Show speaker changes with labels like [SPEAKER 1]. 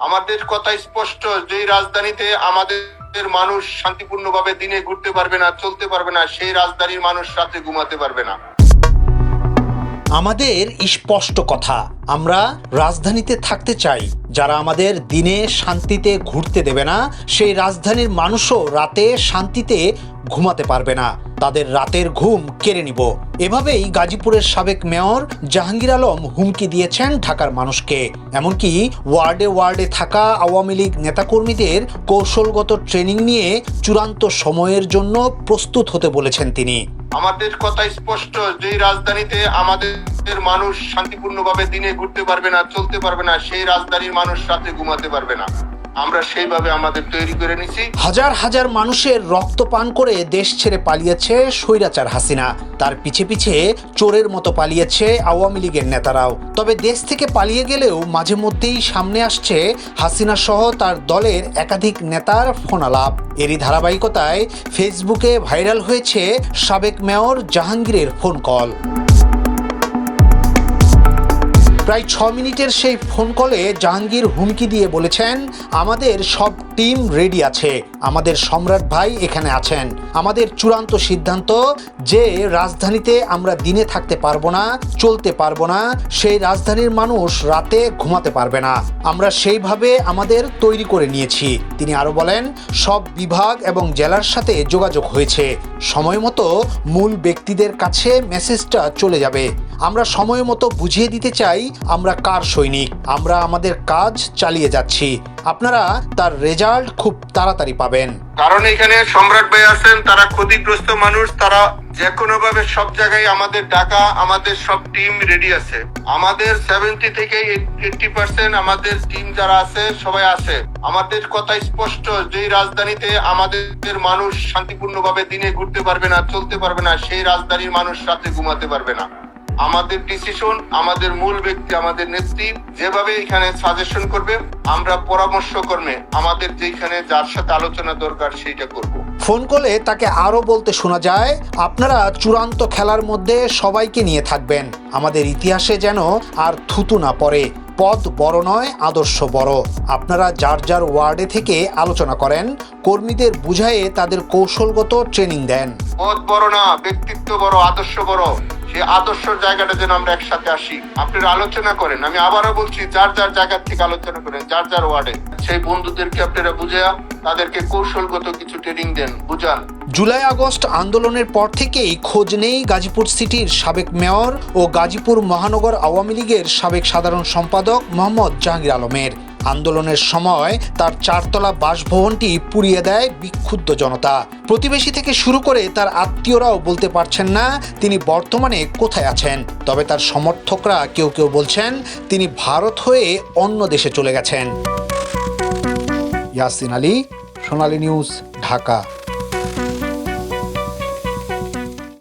[SPEAKER 1] আমাদের কথা স্পষ্ট যে রাজধানীতে আমাদের মানুষ শান্তিপূর্ণভাবে দিনে ঘুরতে পারবে না, চলতে পারবে না, সেই রাজধানীর মানুষ রাতে ঘুমাতে পারবে না।
[SPEAKER 2] আমাদের স্পষ্ট কথা। আমরা রাজধানীতে থাকতে চাই। যারা আমাদের দিনে শান্তিতে ঘুরতে দেবে না, সেই রাজধানীর মানুষও রাতে শান্তিতে ঘুমাতে পারবে না। তাদের রাতের ঘুম কেড়ে নিব। এভাবেই গাজীপুরের সাবেক মেয়র জাহাঙ্গীর আলম হুমকি দিয়েছেন ঢাকার মানুষকে। এমনকি ওয়ার্ডে ওয়ার্ডে থাকা আওয়ামী লীগ নেতাকর্মীদের কৌশলগত ট্রেনিং নিয়ে চূড়ান্ত সময়ের জন্য প্রস্তুত হতে বলেছেন তিনি।
[SPEAKER 1] আমাদের কথা স্পষ্ট যে রাজধানীতে আমাদের মানুষ শান্তিপূর্ণভাবে দিনে ঘুরতে পারবে না, চলতে পারবে না, সেই রাজধানীর মানুষ রাতে ঘুমাতে পারবে না। আমরা সেইভাবে আমাদের তৈরি করে নিছি।
[SPEAKER 2] হাজার হাজার মানুষের রক্ত পান করে দেশ ছেড়ে পালিয়েছে স্বৈরাচার হাসিনা। তার পিছে পিছে চোরের মতো পালিয়েছে আওয়ামী লীগের নেতারাও। তবে দেশ থেকে পালিয়ে গেলেও মাঝে মধ্যেই সামনে আসছে হাসিনা সহ তার দলের একাধিক নেতার ফোনালাপ। এরই ধারাবাহিকতায় ফেসবুকে ভাইরাল হয়েছে সাবেক মেয়র জাহাঙ্গীরের ফোন কল। প্রায় ছ মিনিটের সেই ফোন কলে জাহাঙ্গীর হুমকি দিয়ে বলেছেন আমাদের সব টিম রেডি আছে। আমাদের সম্রাট ভাই এখানে আছেন। আমাদের চূড়ান্ত সিদ্ধান্ত যে রাজধানীতে আমরা দিনে থাকতে পারব না, চলতে পারব না, সেই রাজধানীর মানুষ রাতে ঘুমাতে পারবে না। আমরা সেইভাবে আমাদের তৈরি করে নিয়েছি। তিনি আরও বলেন, সব বিভাগ এবং জেলার সাথে যোগাযোগ হয়েছে। সময় মতো মূল ব্যক্তিদের কাছে মেসেজটা চলে যাবে। আমরা সময় মতো বুঝিয়ে দিতে চাই, আমরা কার সৈনিক? আমরা আমাদের কাজ চালিয়ে যাচ্ছি। আপনারা তার রেজাল্ট খুব তাড়াতাড়ি পাবেন।
[SPEAKER 1] কারণ এখানে সম্রাট ভাই আছেন, তারা ক্ষতিগ্রস্ত মানুষ, তারা যে কোনো ভাবে সব জায়গায় আমাদের ডাকা, আমাদের সব টিম রেডি আছে। আমাদের সেভেন্টি থেকে এইটি পার্সেন্ট আমাদের টিম যারা আছে, সবাই আছে। আমাদের কথা স্পষ্ট, যেই রাজধানীতে আমাদের মানুষ শান্তিপূর্ণভাবে দিনে ঘুরতে পারবে না, চলতে পারবে না, সেই রাজধানীর মানুষ রাতে ঘুমাতে পারবে না। আমাদের ডিসিশন আমাদের মূল ব্যক্তি আমাদের নেত্রী যেভাবে এখানে সাজেশন করবে আমরা পরামর্শ কর্মে আমাদের যেখানে যার সাথে আলোচনা দরকার সেইটা করব।
[SPEAKER 2] ফোন কলে তাকে আরও বলতে শোনা যায় আপনারা চূড়ান্ত খেলার মধ্যে সবাইকে নিয়ে থাকবেন। আমাদের ইতিহাসে যেন আর থুতু না পড়ে। পদ বড় নয় আদর্শ বড়। আপনারা যার যার ওয়ার্ডে থেকে আলোচনা করেন কর্মীদের বুঝায়ে তাদের কৌশলগত ট্রেনিং দেন।
[SPEAKER 1] পদ বড় না ব্যক্তিত্ব বড় আদর্শ বড়। সেই আদর্শ জায়গাটা যেন আমরা একসাথে আসি। আপনারা আলোচনা করেন। আমি আবারও বলছি, যার যার জায়গা থেকে আলোচনা করেন, যার যার ওয়ার্ডে। সেই বন্ধুদেরকে আপনারা বুঝে তাদেরকে কৌশলগত কিছু ট্রেনিং দেন, বুঝান।
[SPEAKER 2] জুলাই, আগস্ট আন্দোলনের পর থেকেই খোঁজ নেই গাজীপুর সিটির সাবেক মেয়র ও গাজীপুর মহানগর আওয়ামী লীগের সাবেক সাধারণ সম্পাদক মোহাম্মদ জাহাঙ্গীর আলমের। আন্দোলনের সময় তার চারতলা বাসভবনটি পুড়িয়ে দেয় বিক্ষুব্ধ জনতা। প্রতিবেশী থেকে শুরু করে তার আত্মীয়রাও বলতে পারছেন না তিনি বর্তমানে কোথায় আছেন। তবে তার সমর্থকরা কেউ কেউ বলছেন তিনি ভারত হয়ে অন্য দেশে চলে গেছেন। ইয়াসিন আলী, সোনালী নিউজ, ঢাকা।